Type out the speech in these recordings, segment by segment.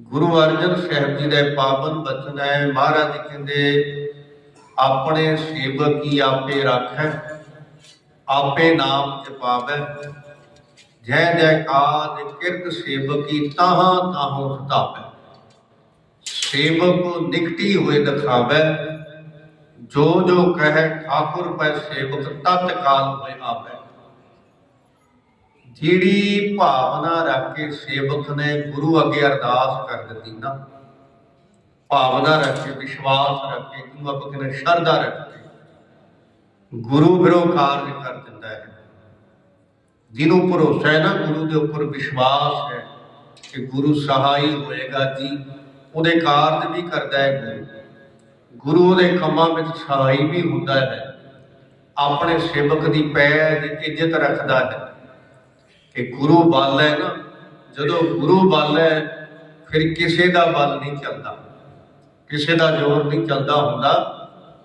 ਗੁਰੂ ਅਰਜਨ ਸਾਹਿਬ ਜੀ ਦਾ ਪਾਵਨ ਬਚਨ ਹੈ ਮਹਾਰਾਜ ਜੀ ਕਹਿੰਦੇ, ਆਪਣੇ ਸੇਵਕ ਕੀ ਆਪੇ ਰੱਖੈ, ਆਪੇ ਨਾਮ ਜਪਾਵੈ। ਜੈ ਜੈ ਕਾਜ ਕਿਰਤ ਸੇਵਕ ਕੀ ਤਾਹਾਂ ਤਾਹੋਂ ਧਾਵੈ ਸੇਵਕ ਕੋ ਨਿਕਟੀ ਹੋਏ ਦਿਖਾਵੈ। ਜੋ ਜੋ ਕਹੈ, ਠਾਕੁਰ ਪੈ ਸੇਵਕ ਤਤ ਕਾਲ ਹੋਏ ਆਵੈ। ਜਿਹੜੀ ਭਾਵਨਾ ਰੱਖ ਕੇ ਸੇਵਕ ਨੇ ਗੁਰੂ ਅੱਗੇ ਅਰਦਾਸ ਕਰ ਦਿੱਤੀ ਨਾ, ਭਾਵਨਾ ਰੱਖ ਕੇ, ਵਿਸ਼ਵਾਸ ਰੱਖ ਕੇ ਜਿਹਨੂੰ ਆਪਾਂ ਕਹਿੰਦੇ ਸ਼ਰਧਾ ਰੱਖ ਕੇ, ਗੁਰੂ ਫਿਰੋ ਕਾਰਜ ਕਰ ਦਿੰਦਾ ਹੈ। ਜਿਹਨੂੰ ਭਰੋਸਾ ਹੈ ਨਾ, ਗੁਰੂ ਦੇ ਉੱਪਰ ਵਿਸ਼ਵਾਸ ਹੈ ਕਿ ਗੁਰੂ ਸਹਾਈ ਹੋਏਗਾ ਜੀ, ਉਹਦੇ ਕਾਰਜ ਵੀ ਕਰਦਾ ਹੈ ਗੁਰੂ। ਗੁਰੂ ਦੇ ਕੰਮਾਂ ਵਿੱਚ ਸਹਾਈ ਵੀ ਹੁੰਦਾ ਹੈ। ਆਪਣੇ ਸੇਵਕ ਦੀ ਪੈਰ ਇੱਜ਼ਤ ਰੱਖਦਾ ਹੈ। ਕਿ ਗੁਰੂ ਬਲ ਹੈ ਨਾ, ਜਦੋਂ ਗੁਰੂ ਬਲ ਹੈ, ਫਿਰ ਕਿਸੇ ਦਾ ਬਲ ਨਹੀਂ ਚੱਲਦਾ। ਕਿਸੇ ਦਾ ਜ਼ੋਰ ਨਹੀਂ ਚੱਲਦਾ ਹੁੰਦਾ,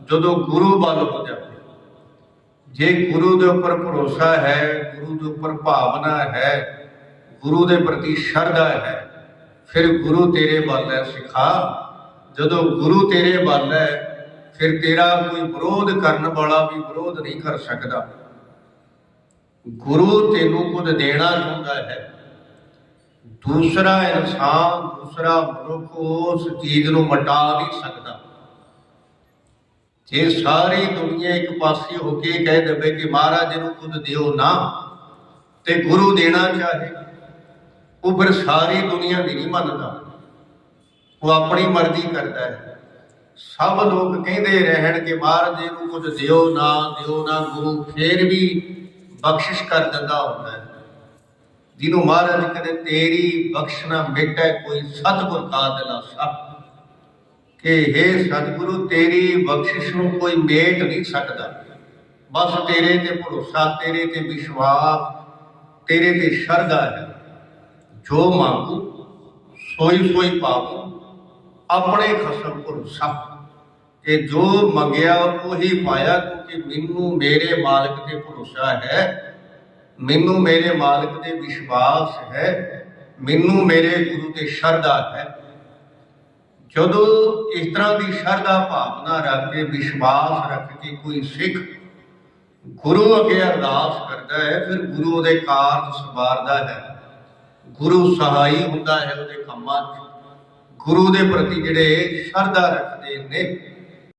ਜਦੋਂ ਗੁਰੂ ਬਲ ਹੋ ਜਾਵੇ ਜੇ ਗੁਰੂ ਦੇ ਉੱਪਰ ਭਰੋਸਾ ਹੈ, ਗੁਰੂ ਦੇ ਉੱਪਰ ਭਾਵਨਾ ਹੈ, ਗੁਰੂ ਦੇ ਪ੍ਰਤੀ ਸ਼ਰਧਾ ਹੈ, ਫਿਰ ਗੁਰੂ ਤੇਰੇ ਬਲ ਹੈ ਸਿਖਾ। ਜਦੋਂ ਗੁਰੂ ਤੇਰੇ ਬਲ ਹੈ, ਫਿਰ ਤੇਰਾ ਕੋਈ ਵਿਰੋਧ ਕਰਨ ਵਾਲਾ ਵੀ ਵਿਰੋਧ ਨਹੀਂ ਕਰ ਸਕਦਾ। ਗੁਰੂ ਤੈਨੂੰ ਕੁਝ ਦੇਣਾ ਚਾਹੁੰਦਾ ਹੈ। ਦੂਸਰਾ ਇਨਸਾਨ, ਦੂਸਰਾ ਮਨੁੱਖ ਉਸ ਚੀਜ਼ ਨੂੰ ਮਟਾ ਨਹੀਂ ਸਕਦਾ। ਜੇ ਸਾਰੀ ਦੁਨੀਆ ਇੱਕ ਪਾਸੇ ਹੋ ਕੇ ਕਹਿ ਦੇਵੇ ਕਿ ਮਹਾਰਾਜ ਨੂੰ ਕੁਝ ਦਿਓ ਨਾ, ਤੇ ਗੁਰੂ ਦੇਣਾ ਚਾਹੇ, ਉਹ ਫਿਰ ਸਾਰੀ ਦੁਨੀਆ ਦੀ ਨਹੀਂ ਮੰਨਦਾ। ਉਹ ਆਪਣੀ ਮਰਜ਼ੀ ਕਰਦਾ ਹੈ। ਸਭ ਲੋਕ ਕਹਿੰਦੇ ਰਹਿਣ ਕਿ ਮਹਾਰਾਜ ਨੂੰ ਕੁਝ ਦਿਓ ਨਾ ਦਿਓ ਨਾ ਗੁਰੂ, ਫੇਰ ਵੀ ਬਖਸ਼ਿਸ਼ ਕਰ ਦਿੰਦਾ ਹੁੰਦਾ ਹੈ। ਜਿਹਨੂੰ ਮਹਾਰਾਜ ਕਹਿੰਦੇ, ਤੇਰੀ ਬਖਸ਼ਣਾ ਮਿਟੈ ਕੋਈ ਸਤਿਗੁਰ ਕਾ ਦਿਲਾਸਾ। ਕਿ हे ਸਤਿਗੁਰੂ, ਤੇਰੀ ਬਖਸ਼ਿਸ਼ ਨੂੰ ਕੋਈ ਮੇਟ ਨਹੀਂ ਸਕਦਾ। ਬਸ ਤੇਰੇ ਤੇ ਭਰੋਸਾ, ਤੇਰੇ ਤੇ ਵਿਸ਼ਵਾਸ, ਤੇਰੇ ਤੇ ਸ਼ਰਧਾ ਹੈ। ਜੋ ਮੰਗੂ ਸੋਈ ਸੋਈ ਪਾਵੋ, ਆਪਣੇ ਖਸਮ ਭਰੋਸਾ। ਕਿ ਜੋ ਮੰਗਿਆ ਉਹੀ ਪਾਇਆ ਕਿਉਂਕਿ ਮੈਨੂੰ ਮੇਰੇ ਮਾਲਕ ਤੇ ਭਰੋਸਾ ਹੈ। ਮੈਨੂੰ ਮੇਰੇ ਮਾਲਕ ਤੇ ਵਿਸ਼ਵਾਸ ਹੈ। ਮੈਨੂੰ ਮੇਰੇ ਗੁਰੂ ਤੇ ਸ਼ਰਧਾ ਹੈ। ਜਦੋਂ ਇਸ ਤਰ੍ਹਾਂ ਦੀ ਸ਼ਰਧਾ ਭਾਵਨਾ ਰੱਖ ਕੇ, ਵਿਸ਼ਵਾਸ ਰੱਖ ਕੇ ਕੋਈ ਸਿੱਖ ਗੁਰੂ ਅੱਗੇ ਅਰਦਾਸ ਕਰਦਾ ਹੈ, ਫਿਰ ਗੁਰੂ ਉਹਦੇ ਕਾਰਜ ਸਵਾਰਦਾ ਹੈ। ਗੁਰੂ ਸਹਾਈ ਹੁੰਦਾ ਹੈ ਉਹਦੇ ਕੰਮਾਂ 'ਚ। ਗੁਰੂ ਦੇ ਪ੍ਰਤੀ ਜਿਹੜੇ ਸ਼ਰਧਾ ਰੱਖਦੇ ਨੇ